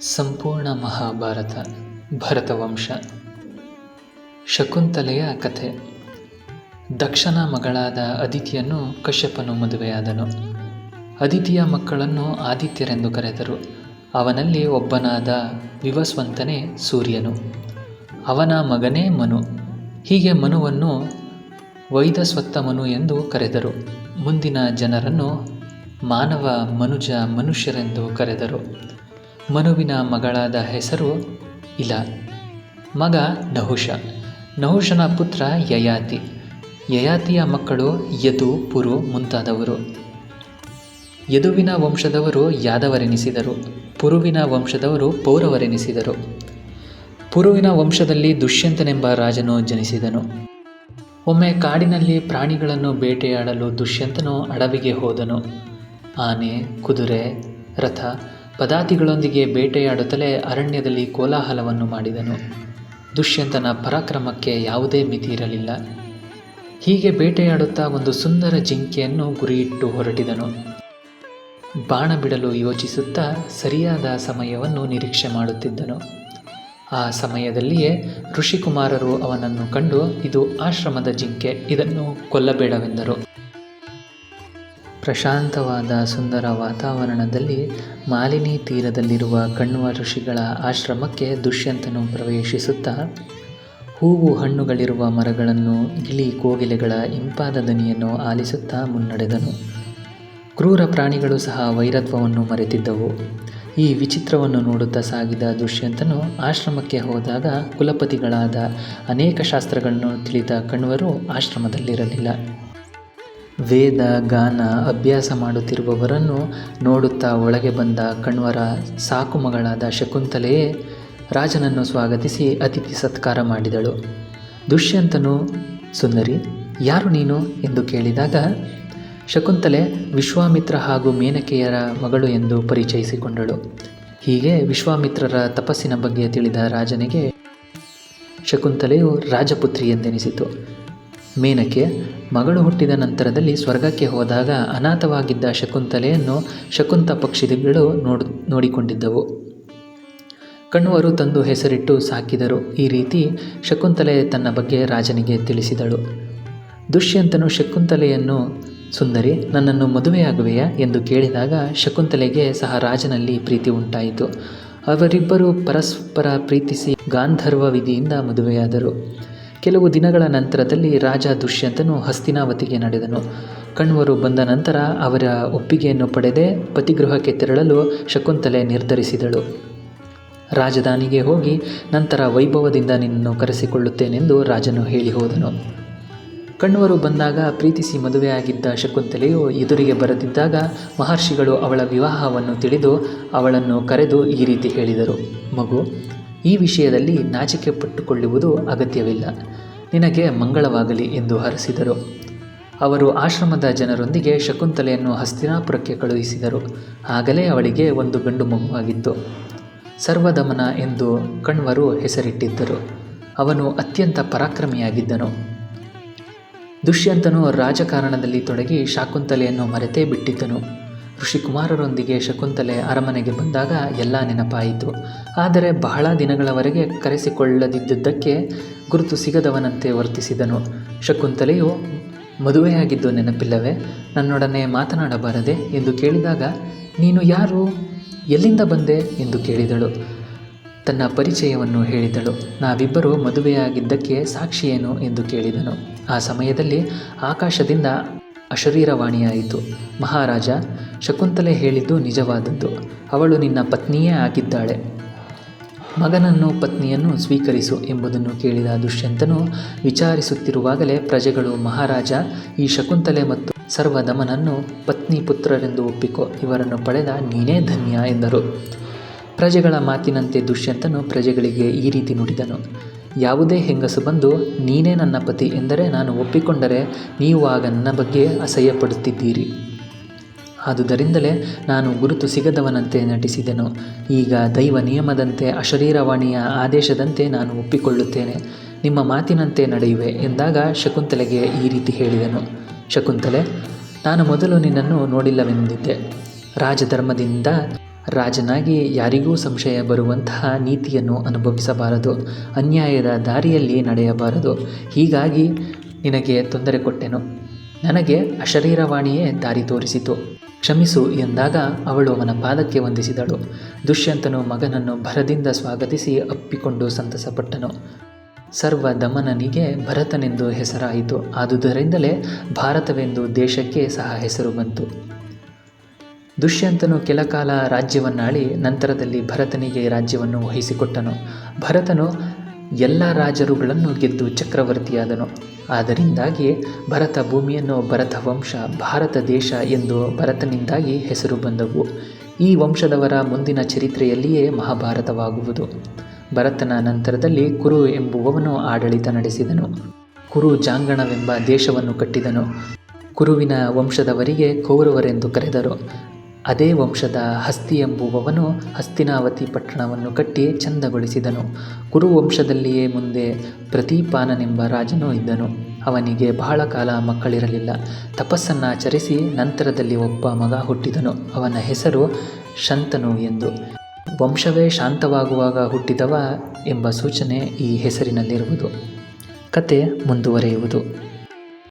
ಸಂಪೂರ್ಣ ಮಹಾಭಾರತ, ಭರತವಂಶ. ಶಕುಂತಲೆಯ ಕಥೆ. ದಕ್ಷನ ಮಗಳಾದ ಅದಿತಿಯನ್ನು ಕಶ್ಯಪನು ಮದುವೆಯಾದನು. ಅದಿತಿಯ ಮಕ್ಕಳನ್ನು ಆದಿತ್ಯರೆಂದು ಕರೆದರು. ಅವನಲ್ಲಿ ಒಬ್ಬನಾದ ವಿವಸ್ವಂತನೇ ಸೂರ್ಯನು. ಅವನ ಮಗನೇ ಮನು. ಹೀಗೆ ಮನುವನ್ನು ವೈದಸ್ವತ್ತ ಮನು ಎಂದು ಕರೆದರು. ಮುಂದಿನ ಜನರನ್ನು ಮಾನವ ಮನುಜ ಮನುಷ್ಯರೆಂದು ಕರೆದರು. ಮನುವಿನ ಮಗಳಾದ ಹೆಸರು ಇಲ. ಮಗ ನಹುಷ. ನಹುಷನ ಪುತ್ರ ಯಯಾತಿ. ಯಯಾತಿಯ ಮಕ್ಕಳು ಯದು, ಪುರು ಮುಂತಾದವರು. ಯದುವಿನ ವಂಶದವರು ಯಾದವರೆನಿಸಿದರು. ಪುರುವಿನ ವಂಶದವರು ಪೌರವರೆನಿಸಿದರು. ಪುರುವಿನ ವಂಶದಲ್ಲಿ ದುಷ್ಯಂತನೆಂಬ ರಾಜನು ಜನಿಸಿದನು. ಒಮ್ಮೆ ಕಾಡಿನಲ್ಲಿ ಪ್ರಾಣಿಗಳನ್ನು ಬೇಟೆಯಾಡಲು ದುಷ್ಯಂತನು ಅಡವಿಗೆ ಹೋದನು. ಆನೆ, ಕುದುರೆ, ರಥ ಪದಾತಿಗಳೊಂದಿಗೆ ಬೇಟೆಯಾಡುತ್ತಲೇ ಅರಣ್ಯದಲ್ಲಿ ಕೋಲಾಹಲವನ್ನು ಮಾಡಿದನು. ದುಷ್ಯಂತನ ಪರಾಕ್ರಮಕ್ಕೆ ಯಾವುದೇ ಮಿತಿ ಇರಲಿಲ್ಲ. ಹೀಗೆ ಬೇಟೆಯಾಡುತ್ತಾ ಒಂದು ಸುಂದರ ಜಿಂಕೆಯನ್ನು ಗುರಿಯಿಟ್ಟು ಹೊರಟಿದನು. ಬಾಣ ಬಿಡಲು ಯೋಚಿಸುತ್ತಾ ಸರಿಯಾದ ಸಮಯವನ್ನು ನಿರೀಕ್ಷೆ ಮಾಡುತ್ತಿದ್ದನು. ಆ ಸಮಯದಲ್ಲಿಯೇ ಋಷಿಕುಮಾರರು ಅವನನ್ನು ಕಂಡು, ಇದು ಆಶ್ರಮದ ಜಿಂಕೆ, ಇದನ್ನು ಕೊಲ್ಲಬೇಡವೆಂದರು. ಪ್ರಶಾಂತವಾದ ಸುಂದರ ವಾತಾವರಣದಲ್ಲಿ ಮಾಲಿನಿ ತೀರದಲ್ಲಿರುವ ಕಣ್ವ ಋಷಿಗಳ ಆಶ್ರಮಕ್ಕೆ ದುಷ್ಯಂತನು ಪ್ರವೇಶಿಸುತ್ತಾ, ಹೂವು ಹಣ್ಣುಗಳಿರುವ ಮರಗಳನ್ನು ಗಿಳಿ ಕೋಗಿಲೆಗಳ ಇಂಪಾದ ದನಿಯನ್ನು ಆಲಿಸುತ್ತಾ ಮುನ್ನಡೆದನು. ಕ್ರೂರ ಪ್ರಾಣಿಗಳು ಸಹ ವೈರತ್ವವನ್ನು ಮರೆತಿದ್ದವು. ಈ ವಿಚಿತ್ರವನ್ನು ನೋಡುತ್ತಾ ಸಾಗಿದ ದುಷ್ಯಂತನು ಆಶ್ರಮಕ್ಕೆ ಹೋದಾಗ ಕುಲಪತಿಗಳಾದ ಅನೇಕ ಶಾಸ್ತ್ರಗಳನ್ನು ತಿಳಿದ ಕಣ್ವರು ಆಶ್ರಮದಲ್ಲಿರಲಿಲ್ಲ. ವೇದ, ಗಾನ, ಅಭ್ಯಾಸ ಮಾಡುತ್ತಿರುವವರನ್ನು ನೋಡುತ್ತಾ ಒಳಗೆ ಬಂದ ಕಣ್ವರ ಸಾಕು ಮಗಳಾದ ಶಕುಂತಲೆಯೇ ರಾಜನನ್ನು ಸ್ವಾಗತಿಸಿ ಅತಿಥಿ ಸತ್ಕಾರ ಮಾಡಿದಳು. ದುಷ್ಯಂತನು, ಸುಂದರಿ, ಯಾರು ನೀನು? ಎಂದು ಕೇಳಿದಾಗ, ಶಕುಂತಲೆ, ವಿಶ್ವಾಮಿತ್ರ ಹಾಗೂ ಮೇನಕೆಯರ ಮಗಳು ಎಂದು ಪರಿಚಯಿಸಿಕೊಂಡಳು. ಹೀಗೆ ವಿಶ್ವಾಮಿತ್ರರ ತಪಸ್ಸಿನ ಬಗ್ಗೆ ತಿಳಿದ ರಾಜನಿಗೆ ಶಕುಂತಲೆಯು ರಾಜಪುತ್ರಿ ಎಂದೆನಿಸಿತು. ಮೇನಕೆ ಮಗಳು ಹುಟ್ಟಿದ ನಂತರದಲ್ಲಿ ಸ್ವರ್ಗಕ್ಕೆ ಹೋದಾಗ ಅನಾಥವಾಗಿದ್ದ ಶಕುಂತಲೆಯನ್ನು ಶಕುಂತ ಪಕ್ಷಿಗಳು ನೋಡ್, ನೋಡಿಕೊಂಡಿದ್ದವು. ಕಣ್ವರು ತಂದು ಹೆಸರಿಟ್ಟು ಸಾಕಿದರು. ಈ ರೀತಿ ಶಕುಂತಲೆ ತನ್ನ ಬಗ್ಗೆ ರಾಜನಿಗೆ ತಿಳಿಸಿದಳು. ದುಷ್ಯಂತನು ಶಕುಂತಲೆಯನ್ನು, ಸುಂದರಿ, ನನ್ನನ್ನು ಮದುವೆಯಾಗುವೆಯಾ? ಎಂದು ಕೇಳಿದಾಗ ಶಕುಂತಲೆಗೆ ಸಹ ರಾಜನಲ್ಲಿ ಪ್ರೀತಿ ಉಂಟಾಯಿತು. ಅವರಿಬ್ಬರು ಪರಸ್ಪರ ಪ್ರೀತಿಸಿ ಗಾಂಧರ್ವ ವಿಧಿಯಿಂದ ಮದುವೆಯಾದರು. ಕೆಲವು ದಿನಗಳ ನಂತರದಲ್ಲಿ ರಾಜ ದುಷ್ಯಂತನು ಹಸ್ತಿನಾವತಿಗೆ ನಡೆದನು. ಕಣ್ವರು ಬಂದ ನಂತರ ಅವರ ಒಪ್ಪಿಗೆಯನ್ನು ಪಡೆದೆ ಪತಿಗೃಹಕ್ಕೆ ತೆರಳಲು ಶಕುಂತಲೆ ನಿರ್ಧರಿಸಿದಳು. ರಾಜಧಾನಿಗೆ ಹೋಗಿ ನಂತರ ವೈಭವದಿಂದ ನಿನ್ನನ್ನು ಕರೆಸಿಕೊಳ್ಳುತ್ತೇನೆಂದು ರಾಜನು ಹೇಳಿ ಹೋದನು. ಕಣ್ವರು ಬಂದಾಗ ಪ್ರೀತಿಸಿ ಮದುವೆಯಾಗಿದ್ದ ಶಕುಂತಲೆಯು ಎದುರಿಗೆ ಬರದಿದ್ದಾಗ ಮಹರ್ಷಿಗಳು ಅವಳ ವಿವಾಹವನ್ನು ತಿಳಿದು ಅವಳನ್ನು ಕರೆದು ಈ ರೀತಿ ಹೇಳಿದರು. ಮಗು ಈ ವಿಷಯದಲ್ಲಿ ನಾಚಿಕೆ ಪಟ್ಟುಕೊಳ್ಳುವುದು ಅಗತ್ಯವಿಲ್ಲ. ನಿನಗೆ ಮಂಗಳವಾಗಲಿ ಎಂದು ಹರಸಿದರು. ಅವರು ಆಶ್ರಮದ ಜನರೊಂದಿಗೆ ಶಕುಂತಲೆಯನ್ನು ಹಸ್ತಿನಾಪುರಕ್ಕೆ ಕಳುಹಿಸಿದರು. ಆಗಲೇ ಅವಳಿಗೆ ಒಂದು ಗಂಡು ಮಗುವಾಗಿತ್ತು ಸರ್ವದಮನ ಎಂದು ಕಣ್ವರು ಹೆಸರಿಟ್ಟಿದ್ದರು. ಅವನು ಅತ್ಯಂತ ಪರಾಕ್ರಮಿಯಾಗಿದ್ದನು. ದುಷ್ಯಂತನು ರಾಜಕಾರಣದಲ್ಲಿ ತೊಡಗಿ ಶಾಕುಂತಲೆಯನ್ನು ಮರೆತೇ ಬಿಟ್ಟಿದ್ದನು. ಋಷಿಕುಮಾರರೊಂದಿಗೆ ಶಕುಂತಲೆ ಅರಮನೆಗೆ ಬಂದಾಗ ಎಲ್ಲ ನೆನಪಾಯಿತು. ಆದರೆ ಬಹಳ ದಿನಗಳವರೆಗೆ ಕರೆಸಿಕೊಳ್ಳದಿದ್ದುದಕ್ಕೆ ಗುರುತು ಸಿಗದವನಂತೆ ವರ್ತಿಸಿದನು. ಶಕುಂತಲೆಯು, ಮದುವೆಯಾಗಿದ್ದು ನೆನಪಿಲ್ಲವೇ? ನನ್ನೊಡನೆ ಮಾತನಾಡಬಾರದೆ? ಎಂದು ಕೇಳಿದಾಗ, ನೀನು ಯಾರು? ಎಲ್ಲಿಂದ ಬಂದೆ? ಎಂದು ಕೇಳಿದಳು. ತನ್ನ ಪರಿಚಯವನ್ನು ಹೇಳಿದಳು. ನಾವಿಬ್ಬರು ಮದುವೆಯಾಗಿದ್ದಕ್ಕೆ ಸಾಕ್ಷಿಯೇನು? ಎಂದು ಕೇಳಿದನು. ಆ ಸಮಯದಲ್ಲಿ ಆಕಾಶದಿಂದ ಅಶರೀರವಾಣಿಯಾಯಿತು. ಮಹಾರಾಜ ಶಕುಂತಲೆ ಹೇಳಿದ್ದು ನಿಜವಾದದ್ದು. ಅವಳು ನಿನ್ನ ಪತ್ನಿಯೇ ಆಗಿದ್ದಾಳೆ. ಮಗನನ್ನು ಪತ್ನಿಯನ್ನು ಸ್ವೀಕರಿಸು ಎಂಬುದನ್ನು ಕೇಳಿದ ದುಷ್ಯಂತನು ವಿಚಾರಿಸುತ್ತಿರುವಾಗಲೇ ಪ್ರಜೆಗಳು ಮಹಾರಾಜ, ಈ ಶಕುಂತಲೆ ಮತ್ತು ಸರ್ವದಮನನ್ನು ಪತ್ನಿ ಪುತ್ರರೆಂದು ಒಪ್ಪಿಕೊ, ಇವರನ್ನು ಪಡೆದ ನೀನೇ ಧನ್ಯ ಎಂದರು. ಪ್ರಜೆಗಳ ಮಾತಿನಂತೆ ದುಷ್ಯಂತನು ಪ್ರಜೆಗಳಿಗೆ ಈ ರೀತಿ ನುಡಿದನು. ಯಾವುದೇ ಹೆಂಗಸು ಬಂದು, ನೀನೇ ನನ್ನ ಪತಿ ಎಂದರೆ ನಾನು ಒಪ್ಪಿಕೊಂಡರೆ ನೀವು ಆಗ ನನ್ನ ಬಗ್ಗೆ ಅಸಹ್ಯಪಡುತ್ತಿದ್ದೀರಿ. ಆದುದರಿಂದಲೇ ನಾನು ಗುರುತು ಸಿಗದವನಂತೆ ನಟಿಸಿದೆನು. ಈಗ ದೈವ ನಿಯಮದಂತೆ ಅಶರೀರವಾಣಿಯ ಆದೇಶದಂತೆ ನಾನು ಒಪ್ಪಿಕೊಳ್ಳುತ್ತೇನೆ. ನಿಮ್ಮ ಮಾತಿನಂತೆ ನಡೆಯುವೆ ಎಂದಾಗ ಶಕುಂತಲೆಗೆ ಈ ರೀತಿ ಹೇಳಿದನು. ಶಕುಂತಲೆ, ನಾನು ಮೊದಲು ನಿನ್ನನ್ನು ನೋಡಿಲ್ಲವೆಂದಿದ್ದೆ. ರಾಜಧರ್ಮದಿಂದ ರಾಜನಾಗಿ ಯಾರಿಗೂ ಸಂಶಯ ಬರುವಂತಹ ನೀತಿಯನ್ನು ಅನುಭವಿಸಬಾರದು. ಅನ್ಯಾಯದ ದಾರಿಯಲ್ಲಿ ನಡೆಯಬಾರದು. ಹೀಗಾಗಿ ನಿನಗೆ ತೊಂದರೆ ಕೊಟ್ಟೆನು. ನನಗೆ ಅಶರೀರವಾಣಿಯೇ ದಾರಿ ತೋರಿಸಿತು. ಕ್ಷಮಿಸು ಎಂದಾಗ ಅವಳು ಅವನ ಪಾದಕ್ಕೆ ವಂದಿಸಿದಳು. ದುಷ್ಯಂತನು ಮಗನನ್ನು ಭರದಿಂದ ಸ್ವಾಗತಿಸಿ ಅಪ್ಪಿಕೊಂಡು ಸಂತಸಪಟ್ಟನು. ಸರ್ವ ದಮನನಿಗೆ ಭರತನೆಂದು ಹೆಸರಾಯಿತು. ಆದುದರಿಂದಲೇ ಭಾರತವೆಂದು ದೇಶಕ್ಕೆ ಸಹ ಹೆಸರು ಬಂತು. ದುಷ್ಯಂತನು ಕೆಲಕಾಲ ರಾಜ್ಯವನ್ನಾಳಿ, ನಂತರದಲ್ಲಿ ಭರತನಿಗೆ ರಾಜ್ಯವನ್ನು ವಹಿಸಿಕೊಟ್ಟನು. ಭರತನು ಎಲ್ಲ ರಾಜರುಗಳನ್ನು ಗೆದ್ದು ಚಕ್ರವರ್ತಿಯಾದನು. ಆದ್ದರಿಂದಾಗಿ ಭರತ ಭೂಮಿಯನ್ನು ಭರತ ವಂಶ, ಭಾರತ ದೇಶ ಎಂದು ಭರತನಿಂದಾಗಿ ಹೆಸರು ಬಂದವು. ಈ ವಂಶದವರ ಮುಂದಿನ ಚರಿತ್ರೆಯಲ್ಲಿಯೇ ಮಹಾಭಾರತವಾಗುವುದು. ಭರತನ ನಂತರದಲ್ಲಿ ಕುರು ಎಂಬುವವನು ಆಡಳಿತ ನಡೆಸಿದನು. ಕುರು ಜಾಂಗಣವೆಂಬ ದೇಶವನ್ನು ಕಟ್ಟಿದನು. ಕುರುವಿನ ವಂಶದವರಿಗೆ ಕೌರವರೆಂದು ಕರೆದರು. ಅದೇ ವಂಶದ ಹಸ್ತಿ ಎಂಬುವವನು ಹಸ್ತಿನಾವತಿ ಪಟ್ಟಣವನ್ನು ಕಟ್ಟಿ ಚಂದಗೊಳಿಸಿದನು ಕುರುವಂಶದಲ್ಲಿಯೇ ಮುಂದೆ ಪ್ರತಿಪಾನನೆಂಬ ರಾಜನೂ ಇದ್ದನು. ಅವನಿಗೆ ಬಹಳ ಕಾಲ ಮಕ್ಕಳಿರಲಿಲ್ಲ. ತಪಸ್ಸನ್ನಾಚರಿಸಿ ನಂತರದಲ್ಲಿ ಒಬ್ಬ ಮಗ ಹುಟ್ಟಿದನು. ಅವನ ಹೆಸರು ಶಂತನು ಎಂದು. ವಂಶವೇ ಶಾಂತವಾಗುವಾಗ ಹುಟ್ಟಿದವ ಎಂಬ ಸೂಚನೆ ಈ ಹೆಸರಿನಲ್ಲಿರುವುದು. ಕತೆ ಮುಂದುವರಿಯುವುದು.